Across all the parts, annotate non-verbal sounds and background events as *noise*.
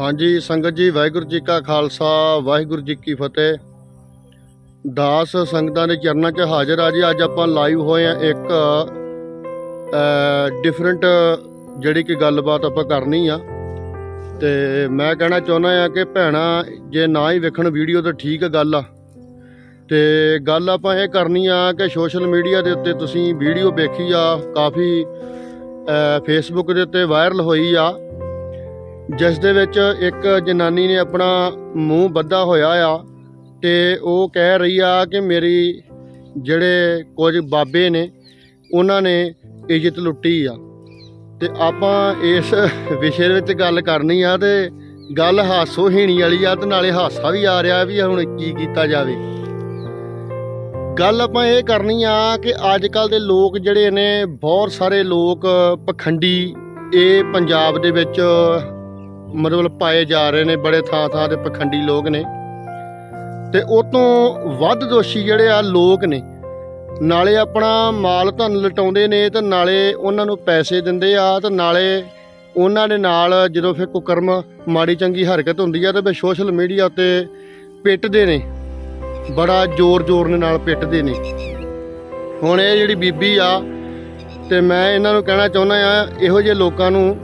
ਹਾਂਜੀ, ਸੰਗਤ ਜੀ, ਵਾਹਿਗੁਰੂ ਜੀ ਕਾ ਖਾਲਸਾ, ਵਾਹਿਗੁਰੂ ਜੀ ਕੀ ਫਤਿਹ। ਦਾਸ ਸੰਗਤਾਂ ਦੇ ਚਰਨਾਂ 'ਚ ਹਾਜ਼ਰ ਆ ਜੀ। ਅੱਜ ਆਪਾਂ ਲਾਈਵ ਹੋਏ ਆ ਇੱਕ ਡਿਫਰੈਂਟ ਜਿਹੜੀ ਕਿ ਗੱਲਬਾਤ ਆਪਾਂ ਕਰਨੀ ਆ। ਤੇ ਮੈਂ ਕਹਿਣਾ ਚਾਹੁੰਦਾ ਆ ਕਿ ਭੈਣਾ, ਜੇ ਨਾ ਹੀ ਵੇਖਣ ਵੀਡੀਓ ਤਾਂ ਠੀਕ ਗੱਲ ਆ। ਤੇ ਗੱਲ ਆਪਾਂ ਇਹ ਕਰਨੀ ਆ ਕਿ ਸੋਸ਼ਲ ਮੀਡੀਆ ਦੇ ਉੱਤੇ ਤੁਸੀਂ ਵੀਡੀਓ ਵੇਖੀ ਆ, ਕਾਫੀ ਫੇਸਬੁੱਕ ਦੇ ਉੱਤੇ ਵਾਇਰਲ ਹੋਈ ਆ। ਜਿਸ ਦੇ ਵਿੱਚ ਇੱਕ ਜਨਾਨੀ ਨੇ ਆਪਣਾ ਮੂੰਹ ਬੱਧਾ ਹੋਇਆ ਆ ਤੇ ਉਹ ਕਹਿ ਰਹੀ ਆ ਕਿ ਮੇਰੀ ਜਿਹੜੇ ਕੁਝ ਬਾਬੇ ਨੇ, ਉਹਨਾਂ ਨੇ ਇੱਜ਼ਤ ਲੁੱਟੀ ਆ। ਤੇ ਆਪਾਂ ਇਸ ਵਿਸ਼ੇ ਵਿੱਚ ਗੱਲ ਕਰਨੀ ਆ ਤੇ ਗੱਲ ਹਾਸੋਹੀਣੀ ਵਾਲੀ ਆ ਤੇ ਨਾਲੇ ਹਾਸਾ ਵੀ ਆ ਰਿਹਾ ਵੀ ਹੁਣ ਕੀ ਕੀਤਾ ਜਾਵੇ। ਗੱਲ ਆਪਾਂ ਇਹ ਕਰਨੀ ਆ ਕਿ ਅੱਜ ਕੱਲ ਦੇ ਲੋਕ ਜਿਹੜੇ ਨੇ, ਬਹੁਤ ਸਾਰੇ ਲੋਕ ਪਖੰਡੀ ਇਹ ਪੰਜਾਬ ਦੇ ਵਿੱਚ ਮਤਲਬ ਪਾਏ ਜਾ ਰਹੇ ਨੇ, ਬੜੇ ਥਾਂ ਥਾਂ ਤੇ ਪਖੰਡੀ ਲੋਕ ਨੇ। ਤੇ ਉਹ ਤੋਂ ਵੱਧ ਦੋਸ਼ੀ ਜਿਹੜੇ ਆ, ਲੋਕ ਨੇ। ਨਾਲੇ ਆਪਣਾ ਮਾਲ ਧਨ ਲਟਾਉਂਦੇ ਨੇ ਤੇ ਨਾਲੇ ਉਹਨਾਂ ਨੂੰ ਪੈਸੇ ਦਿੰਦੇ ਆ ਤੇ ਨਾਲੇ ਉਹਨਾਂ ਦੇ ਨਾਲ ਜਦੋਂ ਫਿਰ ਕੁਕਰਮ ਮਾੜੀ ਚੰਗੀ ਹਰਕਤ ਹੁੰਦੀ ਆ ਤੇ ਫਿਰ ਸੋਸ਼ਲ ਮੀਡੀਆ ਤੇ ਪਿੱਟਦੇ ਨੇ। ਬੜਾ ਜ਼ੋਰ-ਜ਼ੋਰ ਨਾਲ ਪਿੱਟਦੇ ਨੇ। ਹੁਣ ਇਹ ਜਿਹੜੀ ਬੀਬੀ ਆ, ਤੇ ਮੈਂ ਇਹਨਾਂ ਨੂੰ ਕਹਿਣਾ ਚਾਹੁੰਦਾ ਆ, ਇਹੋ ਜਿਹੇ ਲੋਕਾਂ ਨੂੰ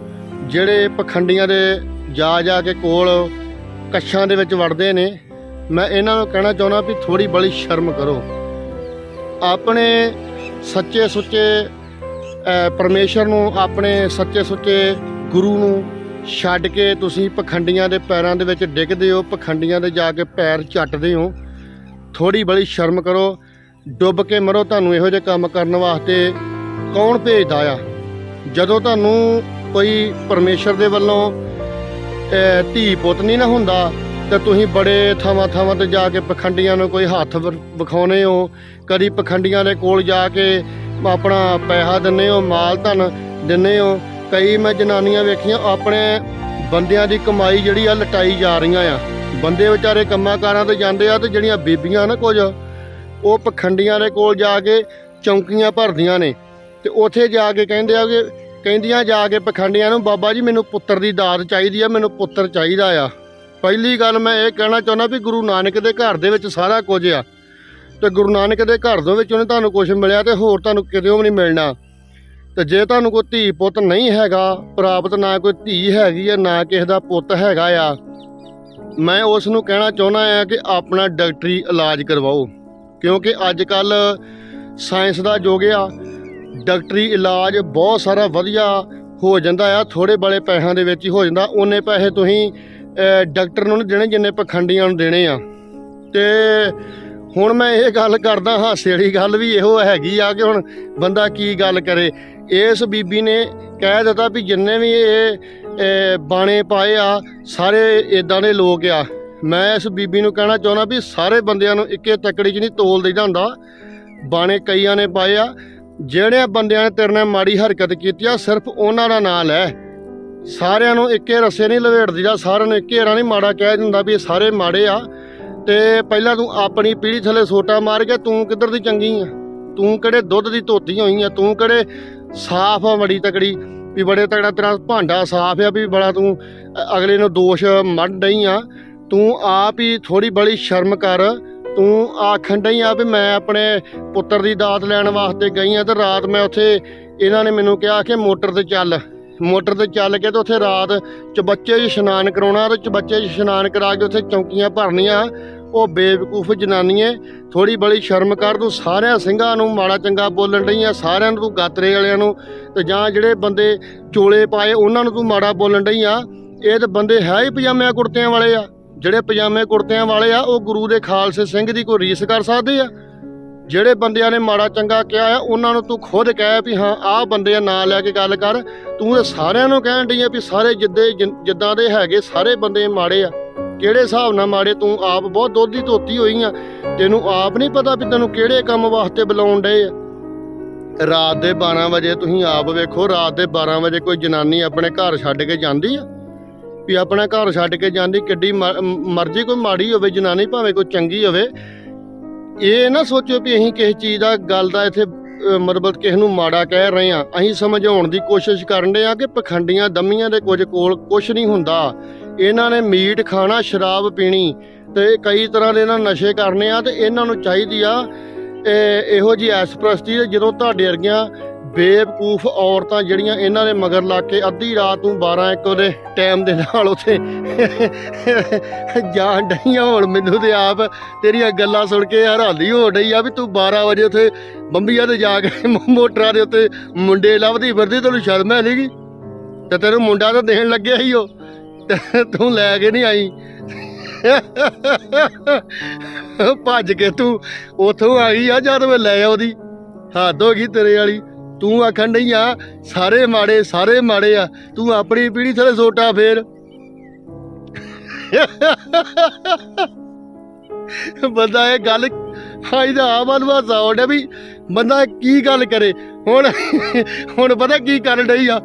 ਜਿਹੜੇ ਪਖੰਡੀਆਂ ਦੇ ਜਾ ਜਾ ਕੇ ਕੋਲ ਕੱਛਾਂ ਦੇ ਵਿੱਚ ਵੜਦੇ ਨੇ। ਮੈਂ ਇਹਨਾਂ ਨੂੰ ਕਹਿਣਾ ਚਾਹੁੰਦਾ ਵੀ ਥੋੜੀ ਬੜੀ ਸ਼ਰਮ ਕਰੋ। ਆਪਣੇ ਸੱਚੇ ਸੁੱਚੇ ਅਹ, ਪਰਮੇਸ਼ਰ ਨੂੰ ਆਪਣੇ ਸੱਚੇ ਸੁੱਚੇ ਗੁਰੂ ਨੂੰ ਛੱਡ ਕੇ ਤੁਸੀਂ ਪਖੰਡੀਆਂ ਦੇ ਪੈਰਾਂ ਦੇ ਵਿੱਚ ਡਿੱਗਦੇ ਹੋ ਪਖੰਡੀਆਂ ਦੇ ਜਾ ਕੇ ਪੈਰ ਚੱਟਦੇ ਹੋ। ਥੋੜੀ ਬੜੀ ਸ਼ਰਮ ਕਰੋ। ਡੁੱਬ ਕੇ ਮਰੋ ਤੁਹਾਨੂੰ ਇਹੋ ਜਿਹੇ ਕੰਮ ਕਰਨ ਵਾਸਤੇ। ਕੌਣ ਭੇਜਦਾ ਆ? ਜਦੋਂ ਤੁਹਾਨੂੰ ਕੋਈ ਪਰਮੇਸ਼ਰ ਦੇ ਵੱਲੋਂ ਅਹ, ਧੀ ਪੁੱਤ ਨਹੀਂ ਨਾ ਹੁੰਦਾ ਤੇ ਤੁਸੀਂ ਬੜੇ ਥਾਵਾਂ ਥਾਵਾਂ ਤੇ ਜਾ ਕੇ ਪਖੰਡੀਆਂ ਨੂੰ ਕੋਈ ਹੱਥ ਵਰ- ਵਿਖਾਉਨੇ ਹੋ। ਕਦੀ ਪਖੰਡੀਆਂ ਦੇ ਕੋਲ ਜਾ ਕੇ ਆਪਣਾ ਪੈਸਾ ਦਿੰਨੇ ਹੋ ਮਾਲ ਧਨ ਦਿੰਨੇ ਹੋ। ਕਈ ਮੈਂ ਜਨਾਨੀਆਂ ਵੇਖੀਆਂ ਆਪਣੇ ਬੰਦਿਆਂ ਦੀ ਕਮਾਈ ਜਿਹੜੀ ਆ ਲਟਾਈ ਜਾ ਰਹੀਆਂ ਆ। ਬੰਦੇ ਵਿਚਾਰੇ ਕੰਮਾਂ ਕਾਰਾਂ ਤੇ ਜਾਂਦੇ ਆ ਤੇ ਜਿਹੜੀਆਂ ਬੀਬੀਆਂ ਨਾ ਕੁਝ ਉਹ ਪਖੰਡੀਆਂ ਦੇ ਕੋਲ ਜਾ ਕੇ ਚੌਂਕੀਆਂ ਭਰਦੀਆਂ ਨੇ। ਤੇ ਉੱਥੇ ਜਾ ਕੇ ਕਹਿੰਦੇ ਆ ਕਿ ਕਹਿੰਦੀਆਂ ਜਾ ਕੇ ਪਖੰਡੀਆਂ ਨੂੰ, ਬਾਬਾ ਜੀ, ਮੈਨੂੰ ਪੁੱਤਰ ਦੀ ਦਾਤ ਚਾਹੀਦੀ ਆ, ਮੈਨੂੰ ਪੁੱਤਰ ਚਾਹੀਦਾ ਆ। ਪਹਿਲੀ ਗੱਲ ਮੈਂ ਇਹ ਕਹਿਣਾ ਚਾਹੁੰਦਾ ਵੀ ਗੁਰੂ ਨਾਨਕ ਦੇ ਘਰ ਦੇ ਵਿੱਚ ਸਾਰਾ ਕੁਝ ਆ। ਤੇ ਗੁਰੂ ਨਾਨਕ ਦੇ ਘਰ ਦੇ ਵਿੱਚ ਉਹਨੇ ਤੁਹਾਨੂੰ ਕੁਝ ਮਿਲਿਆ ਤੇ ਹੋਰ ਤੁਹਾਨੂੰ ਕਿਤੇ ਵੀ ਨਹੀਂ ਮਿਲਣਾ। ਤੇ ਜੇ ਤੁਹਾਨੂੰ ਕੋਈ ਧੀ ਪੁੱਤ ਨਹੀਂ ਹੈਗਾ, ਪ੍ਰਾਪਤ ਨਾ ਕੋਈ ਧੀ ਹੈਗੀ ਆ, ਨਾ ਕਿਸੇ ਦਾ ਪੁੱਤ ਹੈਗਾ ਆ, ਮੈਂ ਉਸ ਨੂੰ ਕਹਿਣਾ ਚਾਹੁੰਦਾ ਆ ਕਿ ਆਪਣਾ ਡਾਕਟਰੀ ਇਲਾਜ ਕਰਵਾਓ। ਕਿਉਂਕਿ ਅੱਜ ਕੱਲ ਸਾਇੰਸ ਦਾ ਯੁੱਗ ਆ ਡਾਕਟਰੀ ਇਲਾਜ ਬਹੁਤ ਸਾਰਾ ਵਧੀਆ ਹੋ ਜਾਂਦਾ ਆ ਥੋੜੇ ਬੜੇ ਪੈਸਿਆਂ ਦੇ ਵਿੱਚ ਹੀ ਹੋ ਜਾਂਦਾ। ਉਹਨੇ ਪੈਸੇ ਤੁਸੀਂ ਡਾਕਟਰ ਨੂੰ ਨਹੀਂ ਦੇਣੇ ਜਿੰਨੇ ਪਖੰਡੀਆਂ ਨੂੰ ਦੇਣੇ ਆ। ਤੇ ਹੁਣ ਮੈਂ ਇਹ ਗੱਲ ਕਰਦਾ ਹਾਸੇ ਵਾਲੀ ਗੱਲ ਵੀ ਇਹੋ ਹੈਗੀ ਆ ਕਿ ਹੁਣ ਬੰਦਾ ਕੀ ਗੱਲ ਕਰੇ। ਇਸ ਬੀਬੀ ਨੇ ਕਹਿ ਦਿੱਤਾ ਵੀ ਜਿੰਨੇ ਵੀ ਇਹ ਇਹ ਬਾਣੇ ਪਾਏ ਆ, ਸਾਰੇ ਇਦਾਂ ਦੇ ਲੋਕ ਆ। ਮੈਂ ਇਸ ਬੀਬੀ ਨੂੰ ਕਹਿਣਾ ਚਾਹੁੰਦਾ ਵੀ ਸਾਰੇ ਬੰਦਿਆਂ ਨੂੰ ਇੱਕੇ ਤੱਕੜੀ 'ਚ ਨਹੀਂ ਤੋਲ ਦੇਈਦਾ ਹੁੰਦਾ। ਬਾਣੇ ਕਈਆਂ ਨੇ ਪਾਏ ਆ ਜਿਹੜੇ ਬੰਦਿਆਂ ਨੇ ਤੇਰੇ ਨਾਲ ਮਾੜੀ ਹਰਕਤ ਕੀਤੀ ਆ, ਸਿਰਫ ਉਹਨਾਂ ਦਾ ਨਾਂ ਲੈ। ਸਾਰਿਆਂ ਨੂੰ ਇੱਕੇ ਰਸੇ ਨਹੀਂ ਲਵੇੜਦੀ ਦਾ ਸਾਰਿਆਂ ਨੂੰ ਇੱਕੇ ਰਾਂ ਨਹੀਂ ਮਾੜਾ ਕਹਿ ਦਿੰਦਾ ਵੀ ਇਹ ਸਾਰੇ ਮਾੜੇ ਆ। ਤੇ ਪਹਿਲਾਂ ਤੂੰ ਆਪਣੀ ਪੀੜੀ ਥੱਲੇ ਸੋਟਾ ਮਾਰ ਕੇ ਤੂੰ ਕਿੱਧਰ ਦੀ ਚੰਗੀ ਆ? ਤੂੰ ਕਿਹੜੇ ਦੁੱਧ ਦੀ ਧੋਤੀ ਹੋਈ ਆ? ਤੂੰ ਕਿਹੜੇ ਸਾਫ਼ ਆ ਬੜੀ ਤਕੜੀ? ਵੀ ਬੜੇ ਤਕੜਾ ਤੇਰਾ ਭਾਂਡਾ ਸਾਫ਼ ਆ ਵੀ ਬੜਾ ਤੂੰ ਅਗਲੇ ਨੂੰ ਦੋਸ਼ ਮੱਢ ਡਈ ਆ। ਤੂੰ ਆਪ ਹੀ ਥੋੜੀ ਬੜੀ ਸ਼ਰਮ ਕਰ। ਤੂੰ ਆਖਣ ਡਈ ਆ ਵੀ ਮੈਂ ਆਪਣੇ ਪੁੱਤਰ ਦੀ ਦਾਤ ਲੈਣ ਵਾਸਤੇ ਗਈ ਆ ਤੇ ਰਾਤ ਮੈਂ ਉੱਥੇ ਇਹਨਾਂ ਨੇ ਮੈਨੂੰ ਕਿਹਾ ਕਿ ਮੋਟਰ ਤੇ ਚੱਲ। ਮੋਟਰ ਤੇ ਚੱਲ ਕੇ ਤੇ ਉੱਥੇ ਰਾਤ ਚਬੱਚੇ 'ਚ ਇਸ਼ਨਾਨ ਕਰਾਉਣਾ ਤੇ ਚਬੱਚੇ 'ਚ ਇਸ਼ਨਾਨ ਕਰਾ ਕੇ ਉੱਥੇ ਚੌਂਕੀਆਂ ਭਰਨੀਆਂ। ਉਹ ਬੇਵਕੂਫ ਜਨਾਨੀਏ ਥੋੜੀ ਬੜੀ ਸ਼ਰਮ ਕਰ, ਤੂੰ ਸਾਰਿਆਂ ਸਿੰਘਾਂ ਨੂੰ ਮਾੜਾ ਚੰਗਾ ਬੋਲਣ ਡਈ ਆ, ਸਾਰਿਆਂ ਨੂੰ ਤੂੰ ਗਾਤਰੇ ਵਾਲਿਆਂ ਨੂੰ ਤੇ ਜਾਂ ਜਿਹੜੇ ਬੰਦੇ ਚੋਲੇ ਪਾਏ, ਉਹਨਾਂ ਨੂੰ ਤੂੰ ਮਾੜਾ ਬੋਲਣ ਡਈ ਆ। ਇਹ ਤੇ ਬੰਦੇ ਹੈ ਹੀ ਪਜਾਮਿਆਂ ਕੁੜਤਿਆਂ ਵਾਲੇ ਆ। ਜਿਹੜੇ ਪਜਾਮੇ ਕੁੜਤਿਆਂ ਵਾਲੇ ਆ, ਉਹ ਗੁਰੂ ਦੇ ਖਾਲਸੇ ਸਿੰਘ ਦੀ ਕੋਈ ਰੀਸ ਕਰ ਸਕਦੇ ਆ? ਜਿਹੜੇ ਬੰਦਿਆਂ ਨੇ ਮਾੜਾ ਚੰਗਾ ਕਿਹਾ ਆ, ਉਹਨਾਂ ਨੂੰ ਤੂੰ ਖੁਦ ਕਹਿ ਵੀ ਹਾਂ, ਆਹ ਬੰਦੇ ਆ, ਨਾਂ ਲੈ ਕੇ ਗੱਲ ਕਰ। ਤੂੰ ਤੇ ਸਾਰਿਆਂ ਨੂੰ ਕਹਿਣ ਡਈ ਆ ਵੀ ਸਾਰੇ ਜਿੱਦੇ ਜਿ- ਜਿੱਦਾਂ ਦੇ ਹੈਗੇ, ਸਾਰੇ ਬੰਦੇ ਮਾੜੇ ਆ। ਕਿਹੜੇ ਹਿਸਾਬ ਨਾਲ ਮਾੜੇ? ਤੂੰ ਆਪ ਬਹੁਤ ਦੁੱਧ ਧੋਤੀ ਹੋਈ ਆ। ਤੈਨੂੰ ਆਪ ਨਹੀਂ ਪਤਾ ਵੀ ਤੈਨੂੰ ਕਿਹੜੇ ਕੰਮ ਵਾਸਤੇ ਬੁਲਾਉਣ ਡਏ ਆ। ਰਾਤ ਦੇ 12 ਵਜੇ ਤੁਸੀਂ ਆਪ ਵੇਖੋ, ਰਾਤ ਦੇ 12 ਵਜੇ ਕੋਈ ਜਨਾਨੀ ਆਪਣੇ ਘਰ ਛੱਡ ਕੇ ਜਾਂਦੀ ਆ? ਵੀ ਆਪਣਾ ਘਰ ਛੱਡ ਕੇ ਜਾਂਦੀ, ਕਿੱਡੀ ਮ- ਮਰਜ਼ੀ ਕੋਈ ਮਾੜੀ ਹੋਵੇ, ਜਨਾਨੀ ਭਾਵੇਂ ਕੋਈ ਚੰਗੀ ਹੋਵੇ। ਇਹ ਨਾ ਸੋਚੋ ਵੀ ਅਸੀਂ ਕਿਸੇ ਚੀਜ਼ ਦਾ, ਗੱਲ ਦਾ ਇੱਥੇ ਮਤਲਬ ਕਿਸੇ ਨੂੰ ਮਾੜਾ ਕਹਿ ਰਹੇ ਆ ਅਸੀਂ ਸਮਝਾਉਣ ਦੀ ਕੋਸ਼ਿਸ਼ ਕਰਨ ਦੇ ਆ ਕਿ ਪਖੰਡੀਆਂ, ਦਮੀਆਂ ਦੇ ਕੁਝ ਕੋਲ ਕੁਝ ਨਹੀਂ ਹੁੰਦਾ। ਇਹਨਾਂ ਨੇ ਮੀਟ ਖਾਣਾ, ਸ਼ਰਾਬ ਪੀਣੀ ਤੇ ਕਈ ਤਰ੍ਹਾਂ ਦੇ ਇਹਨਾਂ ਨਸ਼ੇ ਕਰਨੇ ਆ ਤੇ ਇਹਨਾਂ ਨੂੰ ਚਾਹੀਦੀ ਆ, ਇਹ- ਇਹੋ ਜੀ ਐਸਪ੍ਰਸਤੀ ਜਦੋਂ ਤੁਹਾਡੇ ਵਰਗੀਆਂ ਬੇਵਕੂਫ ਔਰਤਾਂ ਜਿਹੜੀਆਂ ਇਹਨਾਂ ਦੇ ਮਗਰ ਲੱਗ ਕੇ ਅੱਧੀ ਰਾਤ ਨੂੰ 12 1 ਉਹਦੇ ਟਾਈਮ ਦੇ ਨਾਲ ਉੱਥੇ ਜਾਣ ਡਈਆਂ ਹੁਣ ਮੈਨੂੰ ਤੇ ਆਪ ਤੇਰੀਆਂ ਗੱਲਾਂ ਸੁਣ ਕੇ ਹੈਰਾਨੀ ਹੋ ਡਈ ਆ ਵੀ ਤੂੰ 12 ਵਜੇ ਉੱਥੇ ਬੰਬੀਆਂ ਤੇ ਜਾ ਕੇ ਮੋਟਰਾਂ ਦੇ ਉੱਤੇ ਮੁੰਡੇ ਲੱਭਦੀ ਫਿਰਦੀ, ਤੈਨੂੰ ਸ਼ਰਮ ਹੈ ਨਹੀਂਗੀ ਤੇ ਤੈਨੂੰ ਮੁੰਡਾ ਤਾਂ ਦੇਣ ਲੱਗਿਆ ਹੀ ਉਹ। ਤੂੰ ਲੈ ਕੇ ਨਹੀਂ ਆਈ। ਭੱਜ ਕੇ ਤੂੰ ਉਥੋਂ ਆਈ ਆ ਜਦ ਮੈਂ ਲੈ ਆਉਦੀ। ਹੱਦ ਹੋ ਗਈ ਤੇਰੇ ਵਾਲੀ। ਤੂੰ ਆਖਣ ਡਈ ਆ, ਸਾਰੇ ਮਾੜੇ ਸਾਰੇ ਮਾੜੇ ਆ, ਤੂੰ ਆਪਣੀ ਪੀੜੀ ਥਲੇ ਸੋਟਾ ਫੇਰ। ਬੰਦਾ ਇਹ ਗੱਲ ਹਾਈ ਦਾ ਆਮਨ ਵਾਸਾ ਉਹਨੇ ਵੀ ਬੰਦਾ ਕੀ ਗੱਲ ਕਰੇ? ਹੁਣ ਹੁਣ ਪਤਾ ਕੀ ਕਰਨ ਡਈ ਆ?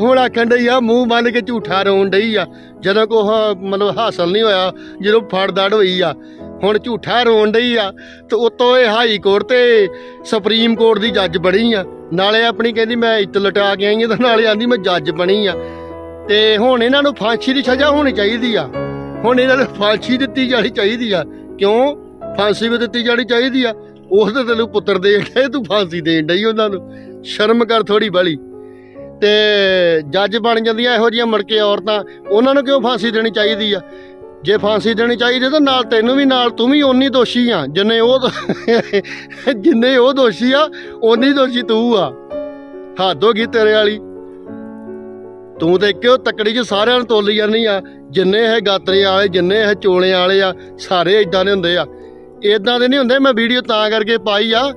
ਹੁਣ ਆਖਣ ਡਈ ਆ, ਮੂੰਹ ਬੰਨ ਕੇ ਝੂਠਾ ਰੋਣ ਡਈ ਆ, ਜਦੋਂ ਕੋ ਮਤਲਬ ਹਾਸਲ ਨਹੀਂ ਹੋਇਆ, ਜਦੋਂ ਫੜਦੜ ਹੋਈ ਆ। ਹੁਣ ਝੂਠਾ ਰੋਣ ਡਈ ਆ, ਤੇ ਉਤੋਂ ਇਹ ਹਾਈ ਕੋਰਟ ਤੇ ਸੁਪਰੀਮ ਕੋਰਟ ਦੀ ਜੱਜ ਬਣੀ ਆ। ਨਾਲੇ ਆਪਣੀ ਕਹਿੰਦੀ ਮੈਂ ਇੱਤ ਲਟਾ ਕੇ ਆਈ ਆ ਤੇ ਨਾਲੇ ਆਂਦੀ ਮੈਂ ਜੱਜ ਬਣੀ ਆ। ਤੇ ਹੁਣ ਇਹਨਾਂ ਨੂੰ ਫਾਂਸੀ ਦੀ ਸਜ਼ਾ ਹੋਣੀ ਚਾਹੀਦੀ ਆ। ਹੁਣ ਇਹਨਾਂ ਨੂੰ ਫਾਂਸੀ ਦਿੱਤੀ ਜਾਣੀ ਚਾਹੀਦੀ ਆ। ਕਿਉਂ? ਫਾਂਸੀ ਵੀ ਦਿੱਤੀ ਜਾਣੀ ਚਾਹੀਦੀ ਆ। ਉਸ ਤੇ ਤੈਨੂੰ ਪੁੱਤਰ ਦੇ ਕੇ ਤੂੰ ਫਾਂਸੀ ਦੇਣ ਡਈ ਉਹਨਾਂ ਨੂੰ। ਸ਼ਰਮ ਕਰ ਥੋੜੀ ਬਲੀ। ਤੇ ਜੱਜ ਬਣ ਜਾਂਦੀਆਂ ਇਹੋ ਜਿਹੀਆਂ ਮੁੜ ਕੇ ਔਰਤਾਂ, ਉਹਨਾਂ ਨੂੰ ਕਿਉਂ ਫਾਂਸੀ ਦੇਣੀ ਚਾਹੀਦੀ ਆ? ਜੇ ਫਾਂਸੀ ਦੇਣੀ ਚਾਹੀਦੀ ਤਾਂ ਨਾਲ ਤੈਨੂੰ ਵੀ, ਨਾਲ ਤੂੰ ਵੀ, ਓਨੀ ਦੋਸ਼ੀ ਆ। ਜਿੰਨੇ ਉਹ *laughs* ਜਿੰਨੇ ਉਹ ਦੋਸ਼ੀ ਆ, ਓਨੀ ਦੋਸ਼ੀ ਤੂੰ ਆ। ਹੱਦ ਹੋ ਗਈ ਤੇਰੇ ਵਾਲੀ। ਤੂੰ ਤੇ ਕਿਉਂ ਤਕੜੀ ਚ ਸਾਰਿਆਂ ਨੂੰ ਤੋਲੀ ਜਾਂਦੀ ਆ। ਜਿੰਨੇ ਇਹ ਗਾਤਰੇ ਵਾਲੇ, ਜਿੰਨੇ ਇਹ ਚੋਲੇ ਵਾਲੇ ਆ, ਸਾਰੇ ਇਦਾਂ ਦੇ ਹੁੰਦੇ ਆ। ਇਦਾਂ ਦੇ ਨਹੀਂ ਹੁੰਦੇ, ਮੈਂ ਵੀਡੀਓ ਤਾਂ ਕਰਕੇ ਪਾਈ ਆ।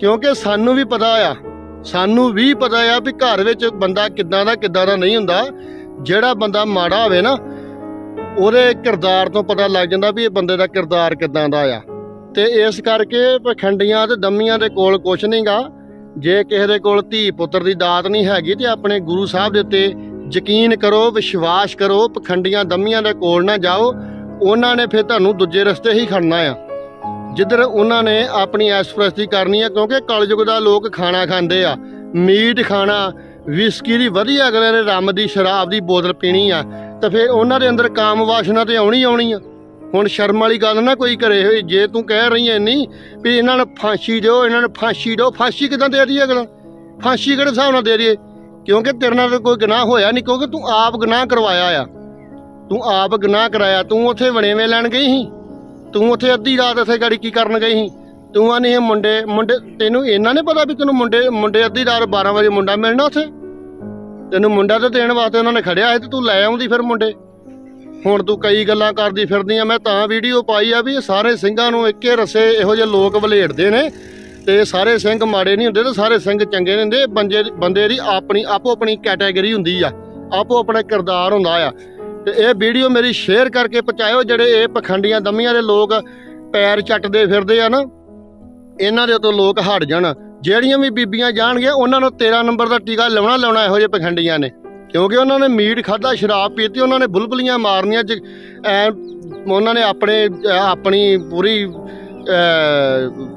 ਕਿਉਂਕਿ ਸਾਨੂੰ ਵੀ ਪਤਾ ਆ। ਸਾਨੂੰ ਵੀ ਪਤਾ ਆ ਵੀ ਘਰ ਵਿੱਚ ਬੰਦਾ ਕਿੱਦਾਂ ਦਾ ਕਿੱਦਾਂ ਦਾ ਨਹੀਂ ਹੁੰਦਾ। ਜਿਹੜਾ ਬੰਦਾ ਮਾੜਾ ਹੋਵੇ ਨਾ ਉਹਦੇ ਕਿਰਦਾਰ ਤੋਂ ਪਤਾ ਲੱਗ ਜਾਂਦਾ ਵੀ ਇਹ ਬੰਦੇ ਦਾ ਕਿਰਦਾਰ ਕਿੱਦਾਂ ਦਾ ਆ। ਤੇ ਇਸ ਕਰਕੇ ਪਖੰਡੀਆਂ ਤੇ ਦਮੀਆਂ ਦੇ ਕੋਲ ਕੁਛ ਨਹੀਂਗਾ ਜੇ ਕਿਸੇ ਦੇ ਕੋਲ ਧੀ ਪੁੱਤਰ ਦੀ ਦਾਤ ਨਹੀਂ ਹੈਗੀ ਤੇ ਆਪਣੇ ਗੁਰੂ ਸਾਹਿਬ ਦੇ ਉੱਤੇ ਯਕੀਨ ਕਰੋ, ਵਿਸ਼ਵਾਸ ਕਰੋ, ਪਖੰਡੀਆਂ ਦਮੀਆਂ ਦੇ ਕੋਲ ਨਾ ਜਾਓ, ਉਹਨਾਂ ਨੇ ਫਿਰ ਤੁਹਾਨੂੰ ਦੂਜੇ ਰਸਤੇ ਹੀ ਖੜਨਾ ਆ। ਜਿੱਧਰ ਉਹਨਾਂ ਨੇ ਆਪਣੀ ਐਸਪ੍ਰੈਸਤੀ ਕਰਨੀ ਆ, ਕਿਉਂਕਿ ਕਲਯੁਗ ਦਾ ਲੋਕ ਖਾਣਾ ਖਾਂਦੇ ਆ, ਮੀਟ ਖਾਣਾ, ਵਿਸਕੀ ਦੀ ਵਧੀਆ ਅਗਲੇ ਨੇ ਰੰਮ ਦੀ, ਸ਼ਰਾਬ ਦੀ ਬੋਤਲ ਪੀਣੀ ਆ ਤਾਂ ਫਿਰ ਉਹਨਾਂ ਦੇ ਅੰਦਰ ਕਾਮ ਵਾਸ਼ਨਾ ਤੇ ਆਉਣੀ ਆਉਣੀ ਆ। ਹੁਣ ਸ਼ਰਮ ਵਾਲੀ ਗੱਲ ਨਾ ਕੋਈ ਕਰੇ ਹੋਈ ਜੇ ਤੂੰ ਕਹਿ ਰਹੀ ਐ ਨਹੀਂ ਵੀ ਇਹਨਾਂ ਨੂੰ ਫਾਂਸੀ ਦਿਓ, ਇਹਨਾਂ ਨੂੰ ਫਾਂਸੀ ਦਿਓ, ਫਾਂਸੀ ਕਿਦਾਂ ਦੇ ਦਈਏ ਅਗਲਾ? ਫਾਂਸੀ ਕਿਹੜੇ ਹਿਸਾਬ ਨਾਲ ਦੇ ਦਈਏ? ਕਿਉਂਕਿ ਤੇਰੇ ਨਾਲ ਕੋਈ ਗੁਨਾਹ ਹੋਇਆ ਨਹੀਂ, ਕਿਉਂਕਿ ਤੂੰ ਆਪ ਗੁਨਾਹ ਕਰਵਾਇਆ ਆ। ਤੂੰ ਆਪ ਗੁਨਾਹ ਕਰਾਇਆ, ਤੂੰ ਉੱਥੇ ਵਣੇਵੇਂ ਲੈਣ ਗਈ ਸੀ। ਤੂੰ ਉੱਥੇ ਅੱਧੀ ਰਾਤ ਇੱਥੇ ਗਾੜੀ ਕੀ ਕਰਨ ਗਈ ਸੀ? ਤੂੰ ਆ ਨਹੀਂ ਮੁੰਡੇ ਮੁੰਡੇ, ਤੈਨੂੰ ਇਹਨਾਂ ਨੇ ਪਤਾ ਵੀ ਤੈਨੂੰ ਮੁੰਡੇ ਮੁੰਡੇ ਅੱਧੀ ਰਾਤ 12 ਵਜੇ ਮੁੰਡਾ ਮਿਲਣਾ ਉੱਥੇ? ਤੈਨੂੰ ਮੁੰਡਾ ਤਾਂ ਦੇਣ ਵਾਸਤੇ ਉਹਨਾਂ ਨੇ ਖੜਿਆ ਹੈ ਤੇ ਤੂੰ ਲੈ ਆਉਂਦੀ ਫਿਰ ਮੁੰਡੇ। ਹੁਣ ਤੂੰ ਕਈ ਗੱਲਾਂ ਕਰਦੀ ਫਿਰਦੀ ਆ, ਮੈਂ ਤਾਂ ਵੀਡੀਓ ਪਾਈ ਆ ਵੀ ਇਹ ਸਾਰੇ ਸਿੰਘਾਂ ਨੂੰ ਇੱਕੇ ਰਸੇ ਇਹੋ ਜਿਹੇ ਲੋਕ ਵਲੇੜਦੇ ਨੇ ਤੇ ਸਾਰੇ ਸਿੰਘ ਮਾੜੇ ਨਹੀਂ ਹੁੰਦੇ ਤੇ ਸਾਰੇ ਸਿੰਘ ਚੰਗੇ ਨਹੀਂ ਹੁੰਦੇ। ਬੰਦੇ ਬੰਦੇ ਦੀ ਆਪਣੀ ਆਪੋ ਆਪਣੀ ਕੈਟਾਗਰੀ ਹੁੰਦੀ ਆ। ਆਪੋ ਆਪਣਾ ਕਿਰਦਾਰ ਹੁੰਦਾ ਆ। ਤੇ ਇਹ ਵੀਡੀਓ ਮੇਰੀ ਸ਼ੇਅਰ ਕਰਕੇ ਪਹੁੰਚਾਇਓ ਜਿਹੜੇ ਇਹ ਪਖੰਡੀਆਂ ਦਮੀਆਂ ਦੇ ਲੋਕ ਪੈਰ ਚੱਟਦੇ ਫਿਰਦੇ ਆ ਨਾ। ਇਹਨਾਂ ਦੇ ਤੋਂ ਲੋਕ ਹਟ ਜਾਣ। ਜਿਹੜੀਆਂ ਵੀ ਬੀਬੀਆਂ ਜਾਣਗੀਆਂ, ਉਹਨਾਂ ਨੂੰ 13 ਨੰਬਰ ਦਾ ਟੀਕਾ ਲਾਉਣਾ ਲਾਉਣਾ ਇਹੋ ਜਿਹੇ ਪਖੰਡੀਆਂ ਨੇ। ਕਿਉਂਕਿ ਉਹਨਾਂ ਨੇ ਮੀਟ ਖਾਦਾ ਸ਼ਰਾਬ ਪੀਤੀ, ਉਹਨਾਂ ਨੇ ਬੁਲਬੁਲੀਆਂ ਮਾਰਨੀਆਂ ਜ- ਐਂ ਉਹਨਾਂ ਨੇ ਆਪਣੇ ਆਪਣੀ ਪੂਰੀ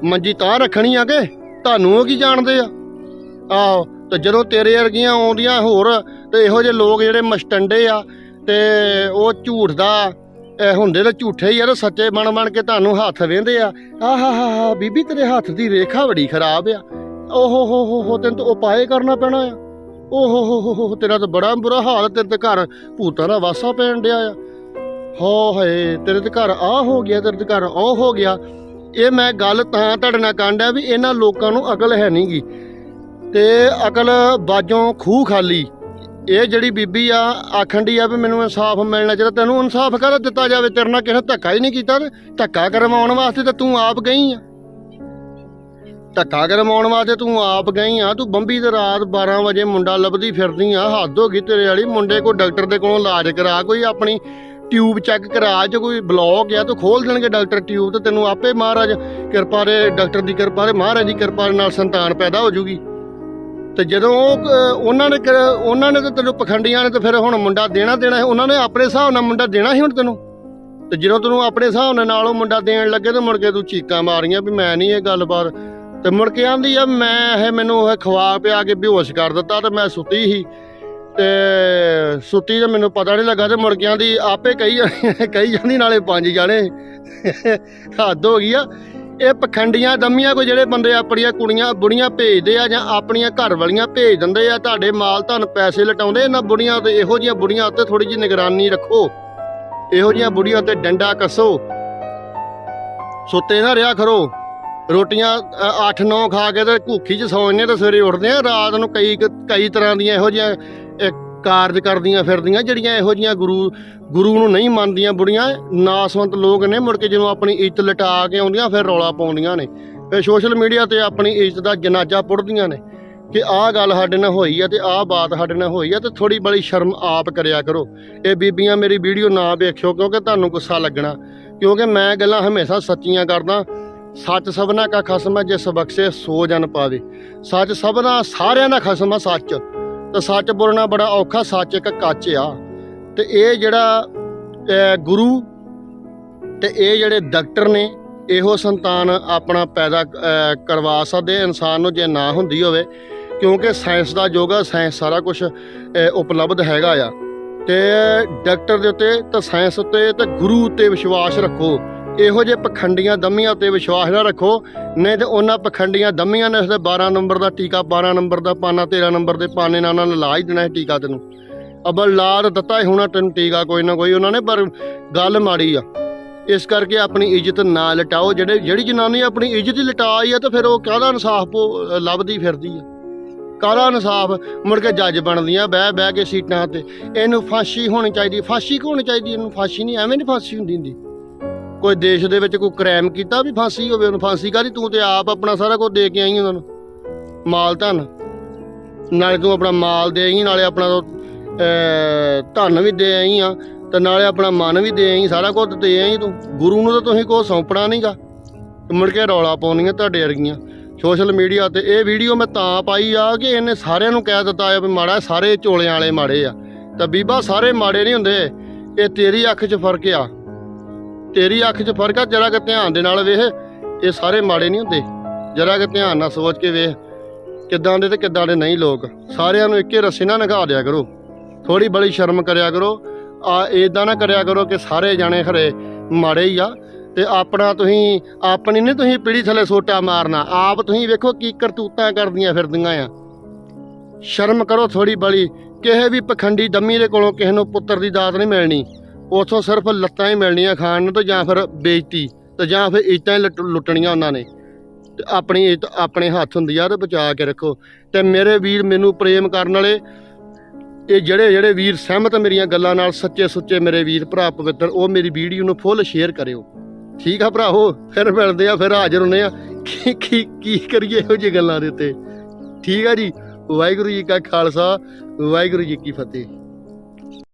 ਮੰਜੀ ਤਾਂ ਰੱਖਣੀ ਆ ਕਿ ਤੁਹਾਨੂੰ ਉਹ ਕੀ ਜਾਣਦੇ ਆ? ਆਹੋ, ਤੇ ਜਦੋਂ ਤੇਰੇ ਵਰਗੀਆਂ ਆਉਂਦੀਆਂ ਹੋਰ, ਤੇ ਇਹੋ ਜਿਹੇ ਲੋਕ ਜਿਹੜੇ ਮਸਟੰਡੇ ਆ, ਤੇ ਉਹ ਝੂਠ ਦਾ ਇਹ ਹੁੰਦੇ ਤਾਂ ਝੂਠੇ ਹੀ ਆ ਤੇ ਸੱਚੇ ਬਣ ਬਣ ਕੇ ਤੁਹਾਨੂੰ ਹੱਥ ਵੇਂਦੇ ਆ। ਆਹਾ, ਹਾ ਹਾ ਬੀਬੀ, ਤੇਰੇ ਹੱਥ ਦੀ ਰੇਖਾ ਬੜੀ ਖਰਾਬ ਆ। ਓਹੋ, ਹੋ ਹੋ ਹੋ, ਤੈਨੂੰ ਤਾਂ ਉਪਾਏ ਕਰਨਾ ਪੈਣਾ ਆ। ਓਹੋ, ਹੋ ਹੋ ਹੋ, ਤੇਰਾ ਤਾਂ ਬੜਾ ਬੁਰਾ ਹਾਲ ਤੇਰੇ ਤੇ ਘਰ ਭੂਤਾਂ ਦਾ ਵਾਸਾ ਪੈਣ ਡਿਆ ਆ। ਹੋ, ਹਏ, ਤੇਰੇ ਤੇ ਘਰ ਆ ਹੋ ਗਿਆ, ਤੇਰੇ ਤੇ ਘਰ ਉਹ ਹੋ ਗਿਆ। ਇਹ ਮੈਂ ਗੱਲ ਤਾਂ ਤੁਹਾਡੇ ਨਾਲ ਕਾਂਡਿਆ ਵੀ ਇਹਨਾਂ ਲੋਕਾਂ ਨੂੰ ਅਕਲ ਹੈ ਨਹੀਂਗੀ ਤੇ ਅਕਲ ਬਾਜੋਂ ਖੂਹ ਖਾਲੀ। ਇਹ ਜਿਹੜੀ ਬੀਬੀ ਆ, ਆਖਣ ਦੀ ਆ ਵੀ ਮੈਨੂੰ ਇਨਸਾਫ ਮਿਲਣਾ ਚਾਹੀਦਾ, ਤੈਨੂੰ ਇਨਸਾਫ ਕਰ ਦਿੱਤਾ ਜਾਵੇ? ਤੇਰੇ ਨਾਲ ਕਿਸੇ ਨੇ ਧੱਕਾ ਹੀ ਨਹੀਂ ਕੀਤਾ ਧੱਕਾ ਕਰਵਾਉਣ ਵਾਸਤੇ ਤਾਂ ਤੂੰ ਆਪ ਗਈ ਆ। ਧੱਕਾ ਕਰਵਾਉਣ ਵਾਸਤੇ ਤੂੰ ਆਪ ਗਈ ਆ, ਤੂੰ ਬੰਬੀ ਤੇ ਰਾਤ 12 ਵਜੇ ਮੁੰਡਾ ਲੱਭਦੀ ਫਿਰਦੀ ਆ, ਹੱਦ ਹੋ ਗਈ ਤੇਰੇ ਵਾਲੀ, ਮੁੰਡੇ ਕੋ ਡਾਕਟਰ ਦੇ ਕੋਲੋਂ ਇਲਾਜ ਕਰਾ, ਕੋਈ ਆਪਣੀ ਟਿਊਬ ਚੈੱਕ ਕਰਾ, ਜੇ ਕੋਈ ਬਲੌਕ ਆ ਤੂੰ ਖੋਲ ਦੇਣਗੇ ਡਾਕਟਰ ਟਿਊਬ ਤੇ ਤੈਨੂੰ ਆਪੇ ਮਹਾਰਾਜ ਕਿਰਪਾ ਦੇ, ਡਾਕਟਰ ਦੀ ਕਿਰਪਾ ਦੇ ਮਹਾਰਾਜ ਦੀ ਕਿਰਪਾ ਦੇ ਨਾਲ ਸੰਤਾਨ ਪੈਦਾ ਹੋ ਜੂਗੀ। ਤੇ ਜਦੋਂ ਉਹਨਾਂ ਨੇ ਉਹਨਾਂ ਨੇ ਤਾਂ ਤੈਨੂੰ ਪਖੰਡੀਆਂ ਨੇ ਤੇ ਫਿਰ ਹੁਣ ਮੁੰਡਾ ਦੇਣਾ ਦੇਣਾ ਉਹਨਾਂ ਨੇ ਆਪਣੇ ਹਿਸਾਬ ਨਾਲ ਮੁੰਡਾ ਦੇਣਾ ਸੀ ਹੁਣ ਤੈਨੂੰ? ਤੇ ਜਦੋਂ ਤੈਨੂੰ ਆਪਣੇ ਹਿਸਾਬ ਨਾਲ ਉਹ ਮੁੰਡਾ ਦੇਣ ਲੱਗੇ ਤੇ ਮੁੜ ਕੇ ਤੂੰ ਚੀਕਾਂ ਮਾਰੀਆਂ ਵੀ ਮੈਂ ਨਹੀਂ ਇਹ ਗੱਲਬਾਤ। ਤੇ ਮੁੜ ਕੇ ਆਂਦੀ ਆ, ਮੈਂ ਇਹ ਮੈਨੂੰ ਇਹ ਖਵਾ ਪਿਆ ਕੇ ਬੇਹੋਸ਼ ਕਰ ਦਿੱਤਾ ਤੇ ਮੈਂ ਸੁੱਤੀ ਸੀ। ਤੇ ਸੁੱਤੀ ਤੇ ਮੈਨੂੰ ਪਤਾ ਨਹੀਂ ਲੱਗਾ ਤੇ ਮੁਰਗਿਆਂ ਦੀ ਆਪੇ ਕਹੀ ਜਾਣੀ- ਕਹੀ ਜਾਂਦੀ ਨਾਲੇ ਪੰਜ ਜਾਣੇ। ਹੱਦ ਹੋ ਗਈ ਆ। ਇਹ ਪਖੰਡੀਆਂ ਦਮੀਆਂ ਕੋਈ ਜਿਹੜੇ ਬੰਦੇ ਆਪਣੀਆਂ ਕੁੜੀਆਂ, ਬੁੜੀਆਂ ਭੇਜਦੇ ਆ ਜਾਂ ਆਪਣੀਆਂ ਘਰ ਵਾਲੀਆਂ ਭੇਜ ਦਿੰਦੇ ਆ, ਤੁਹਾਡੇ ਮਾਲ ਤੁਹਾਨੂੰ ਪੈਸੇ ਲਟਾਉਂਦੇ, ਇਹਨਾਂ ਬੁੜੀਆਂ ਤੇ ਇਹੋ ਜਿਹੀਆਂ ਬੁੜੀਆਂ ਉੱਤੇ ਥੋੜੀ ਜਿਹੀ ਨਿਗਰਾਨੀ ਰੱਖੋ। ਇਹੋ ਜਿਹੀਆਂ ਬੁੜੀਆਂ ਉੱਤੇ ਡੰਡਾ ਕੱਸੋ। ਸੁੱਤੇ ਨਾ ਰਿਹਾ ਕਰੋ। ਰੋਟੀਆਂ 8-9 ਖਾ ਕੇ ਤੇ ਭੁੱਖੀ ਚ ਸੌਂ ਜੰਨੇ ਤੇ ਸਵੇਰੇ ਉੱਠਦੇ ਆ, ਰਾਤ ਨੂੰ ਕਈ ਕਈ ਤਰ੍ਹਾਂ ਦੀਆਂ ਇਹੋ ਜਿਹੀਆਂ ਕਾਰਜ ਕਰਦੀਆਂ ਫਿਰਦੀਆਂ, ਜਿਹੜੀਆਂ ਇਹੋ ਜਿਹੀਆਂ ਗੁਰੂ ਗੁਰੂ ਨੂੰ ਨਹੀਂ ਮੰਨਦੀਆਂ ਬੁੜੀਆਂ, ਨਾਸਵੰਤ ਲੋਕ ਨੇ, ਮੁੜ ਕੇ ਜਦੋਂ ਆਪਣੀ ਇੱਜ਼ਤ ਲਟਾ ਕੇ ਆਉਂਦੀਆਂ, ਫਿਰ ਰੌਲਾ ਪਾਉਂਦੀਆਂ ਨੇ। ਫਿਰ ਸੋਸ਼ਲ ਮੀਡੀਆ ਤੇ ਆਪਣੀ ਇੱਜ਼ਤ ਦਾ ਜਨਾਜ਼ਾ ਪੁੱਟਦੀਆਂ ਨੇ ਕਿ ਆਹ ਗੱਲ ਸਾਡੇ ਨਾਲ ਹੋਈ ਆ ਤੇ ਆਹ ਬਾਤ ਸਾਡੇ ਨਾਲ ਹੋਈ ਆ ਤੇ ਥੋੜੀ ਬੜੀ ਸ਼ਰਮ ਆਪ ਕਰਿਆ ਕਰੋ। ਇਹ ਬੀਬੀਆਂ ਮੇਰੀ ਵੀਡੀਓ ਨਾ ਵੇਖਿਓ ਕਿਉਂਕਿ ਤੁਹਾਨੂੰ ਗੁੱਸਾ ਲੱਗਣਾ। ਕਿਉਂਕਿ ਮੈਂ ਗੱਲਾਂ ਹਮੇਸ਼ਾ ਸੱਚੀਆਂ ਕਰਦਾ। ਸੱਚ ਸਭਨਾ ਕਾ ਖਸਮ ਹੈ ਜੇ ਸਬਕਸੇ ਸੋ ਜਨ ਪਾਵੇ। ਸੱਚ ਸਭਨਾ ਸਾਰਿਆਂ ਦਾ ਖਸਮ ਆ ਸੱਚ। ਤਾਂ ਸੱਚ ਬੋਲਣਾ ਬੜਾ ਔਖਾ, ਸੱਚ ਇੱਕ ਕੱਚ ਆ। ਤੇ ਇਹ ਜਿਹੜਾ ਗੁਰੂ ਤੇ ਇਹ ਜਿਹੜੇ ਡਾਕਟਰ ਨੇ, ਇਹੋ ਸੰਤਾਨ ਆਪਣਾ ਪੈਦਾ ਕਰਵਾ ਸਕਦੇ, ਇਨਸਾਨ ਨੂੰ ਜੇ ਨਾ ਹੁੰਦੀ ਹੋਵੇ, ਕਿਉਂਕਿ ਸਾਇੰਸ ਦਾ ਯੁੱਗ ਆ, ਸਾਇੰਸ ਸਾਰਾ ਕੁਝ ਉਪਲਬਧ ਹੈਗਾ ਆ। ਤੇ ਡਾਕਟਰ ਦੇ ਉੱਤੇ, ਤਾਂ ਸਾਇੰਸ ਉੱਤੇ, ਤੇ ਗੁਰੂ ਉੱਤੇ ਵਿਸ਼ਵਾਸ ਰੱਖੋ। ਇਹੋ ਜਿਹੇ ਪਖੰਡੀਆਂ ਦਮੀਆਂ 'ਤੇ ਵਿਸ਼ਵਾਸ ਨਾ ਰੱਖੋ। ਨਹੀਂ ਤੇ ਉਹਨਾਂ ਪਖੰਡੀਆਂ ਦਮੀਆਂ ਨੇ ਉਸਦੇ 12 ਨੰਬਰ ਦਾ ਟੀਕਾ 12 ਨੰਬਰ ਦਾ ਪਾਨਾ 13 ਨੰਬਰ ਦੇ ਪਾਨੇ ਨਾਲ ਉਹਨਾਂ ਨੇ ਲਾ ਹੀ ਦੇਣਾ ਹੈ ਟੀਕਾ ਤੈਨੂੰ। ਅਬਲ ਲਾਦ ਦਿੱਤਾ ਹੀ ਹੋਣਾ ਤੈਨੂੰ ਟੀਕਾ ਕੋਈ ਨਾ ਕੋਈ, ਉਹਨਾਂ ਨੇ ਪਰ ਗੱਲ ਮਾੜੀ ਆ। ਇਸ ਕਰਕੇ ਆਪਣੀ ਇੱਜ਼ਤ ਨਾ ਲਟਾਓ, ਜਿਹੜੇ ਜਿਹੜੀ ਜਨਾਨੀ ਆਪਣੀ ਇੱਜ਼ਤ ਹੀ ਲਟਾਈ ਆ ਤਾਂ ਫਿਰ ਉਹ ਕਾਹਦਾ ਇਨਸਾਫ ਲੱਭਦੀ ਫਿਰਦੀ ਆ? ਕਾਹਦਾ ਇਨਸਾਫ? ਮੁੜ ਕੇ ਜੱਜ ਬਣਦੀਆਂ, ਬਹਿ ਬਹਿ ਕੇ ਸੀਟਾਂ ਤੇ। ਇਹਨੂੰ ਫਾਂਸੀ ਹੋਣੀ ਚਾਹੀਦੀ, ਫਾਂਸੀ ਕਿਉਂ ਹੋਣੀ ਚਾਹੀਦੀ? ਇਹਨੂੰ ਫਾਂਸੀ ਨਹੀਂ, ਐਵੇਂ ਨਹੀਂ ਫਾਂਸੀ ਹੁੰਦੀ ਹੁੰਦੀ। ਕੋਈ ਦੇਸ਼ ਦੇ ਵਿੱਚ ਕੋਈ ਕ੍ਰਾਈਮ ਕੀਤਾ ਵੀ ਫਾਂਸੀ ਹੋਵੇ ਉਹਨੂੰ ਫਾਂਸੀ ਕਾਹਦੀ? ਤੂੰ ਤੇ ਆਪ ਆਪਣਾ ਸਾਰਾ ਕੁਝ ਦੇ ਕੇ ਆਈ ਉਹਨਾਂ। ਨੂੰ ਮਾਲ ਧਨ। ਨਾਲੇ ਤੂੰ ਆਪਣਾ ਮਾਲ ਦੇ ਆਈ ਨਾਲੇ ਆਪਣਾ ਅਹ, ਧਨ ਵੀ ਦੇ ਆਈ ਆ ਤੇ ਨਾਲੇ ਆਪਣਾ ਮਨ ਵੀ ਦੇ ਆਈ ਸਾਰਾ ਕੁਝ ਦੇ ਆਈ ਤੂੰ। ਗੁਰੂ ਨੂੰ ਤਾਂ ਤੁਸੀਂ ਕੋਈ ਸੌਂਪਣਾ ਨਹੀਂਗਾ ਮੁੜ ਕੇ ਰੌਲਾ ਪਾਉਣੀਆਂ ਤੁਹਾਡੇ ਵਰਗੀਆਂ। ਸੋਸ਼ਲ ਮੀਡੀਆ ਤੇ ਇਹ ਵੀਡੀਓ ਮੈਂ ਤਾਂ ਪਾਈ ਆ ਕਿ ਇਹਨੇ ਸਾਰਿਆਂ ਨੂੰ ਕਹਿ ਦਿੱਤਾ ਆ ਵੀ ਮਾੜਾ ਸਾਰੇ ਝੋਲਿਆਂ ਵਾਲੇ ਮਾੜੇ ਆ। ਤਾਂ ਬੀਬਾ ਸਾਰੇ ਮਾੜੇ ਨਹੀਂ ਹੁੰਦੇ। ਇਹ ਤੇਰੀ ਅੱਖ 'ਚ ਫ਼ਰਕ ਆ। ਤੇਰੀ ਅੱਖ 'ਚ ਫ਼ਰਕ ਆ, ਜਰਾ ਕਿ ਧਿਆਨ ਦੇ ਨਾਲ ਵੇਖ। ਇਹ ਸਾਰੇ ਮਾੜੇ ਨਹੀਂ ਹੁੰਦੇ। ਜਰਾ ਕਿ ਧਿਆਨ ਨਾਲ ਸੋਚ ਕੇ ਵੇਖ, ਕਿੱਦਾਂ ਦੇ ਤੇ ਕਿੱਦਾਂ ਦੇ ਨਹੀਂ ਲੋਕ। ਸਾਰਿਆਂ ਨੂੰ ਇੱਕੇ ਰੱਸੇ ਨਾਲ ਨਗਾ ਦਿਆ ਕਰੋ। ਥੋੜੀ ਬੜੀ ਸ਼ਰਮ ਕਰਿਆ ਕਰੋ। ਆ ਇਦਾਂ ਨਾ ਕਰਿਆ ਕਰੋ ਕਿ ਸਾਰੇ ਜਾਣੇ ਖਰੇ ਮਾੜੇ ਹੀ ਆ। ਤੇ ਆਪਣਾ ਤੁਸੀਂ, ਆਪਣੀ ਨਹੀਂ ਤੁਸੀਂ ਪੀੜੀ ਥੱਲੇ ਸੋਟਾ ਮਾਰਨਾ। ਆਪ ਤੁਸੀਂ ਵੇਖੋ ਕੀ ਕਰਤੂਤਾਂ ਕਰਦੀਆਂ ਫਿਰਦੀਆਂ ਆ। ਸ਼ਰਮ ਕਰੋ ਥੋੜੀ ਬੜੀ। ਕਿਸੇ ਵੀ ਪਖੰਡੀ ਦਮੀ ਦੇ ਕੋਲੋਂ ਕਿਸੇ ਨੂੰ ਪੁੱਤਰ ਦੀ ਦਾਤ ਨਹੀਂ ਮਿਲਣੀ। ਉੱਥੋਂ ਸਿਰਫ ਲੱਤਾਂ ਹੀ ਮਿਲਣੀਆਂ ਖਾਣ ਨੂੰ ਤੇ ਜਾਂ ਫਿਰ ਬੇਇੱਜ਼ਤੀ ਤੇ ਜਾਂ ਫਿਰ ਇੱਟਾਂ ਹੀ ਲੁੱਟ- ਲੁੱਟਣੀਆਂ ਉਹਨਾਂ ਨੇ। ਤੇ ਆਪਣੀ ਇੱਜ਼ਤ ਆਪਣੇ ਹੱਥ ਹੁੰਦੀ ਆ ਤੇ ਬਚਾ ਕੇ ਰੱਖੋ। ਤੇ ਮੇਰੇ ਵੀਰ ਮੈਨੂੰ ਪ੍ਰੇਮ ਕਰਨ ਵਾਲੇ, ਇਹ ਜਿਹੜੇ ਜਿਹੜੇ ਵੀਰ ਸਹਿਮਤ ਮੇਰੀਆਂ ਗੱਲਾਂ ਨਾਲ ਸੱਚੇ ਸੁੱਚੇ ਮੇਰੇ ਵੀਰ ਭਰਾ ਪਵਿੱਤਰ, ਉਹ ਮੇਰੀ ਵੀਡੀਓ ਨੂੰ ਫੁੱਲ ਸ਼ੇਅਰ ਕਰਿਓ। ਠੀਕ ਆ ਭਰਾਓ ਫਿਰ ਮਿਲਦੇ ਆ, ਫਿਰ ਹਾਜ਼ਰ ਹੁੰਦੇ ਆ। ਕੀ ਕੀ ਕੀ ਕਰੀਏ ਇਹੋ ਜਿਹੀ ਗੱਲਾਂ ਦੇ ਉੱਤੇ? ਠੀਕ ਆ ਜੀ। ਵਾਹਿਗੁਰੂ ਜੀ ਕਾ ਖਾਲਸਾ, ਵਾਹਿਗੁਰੂ ਜੀ ਕੀ ਫਤਿਹ।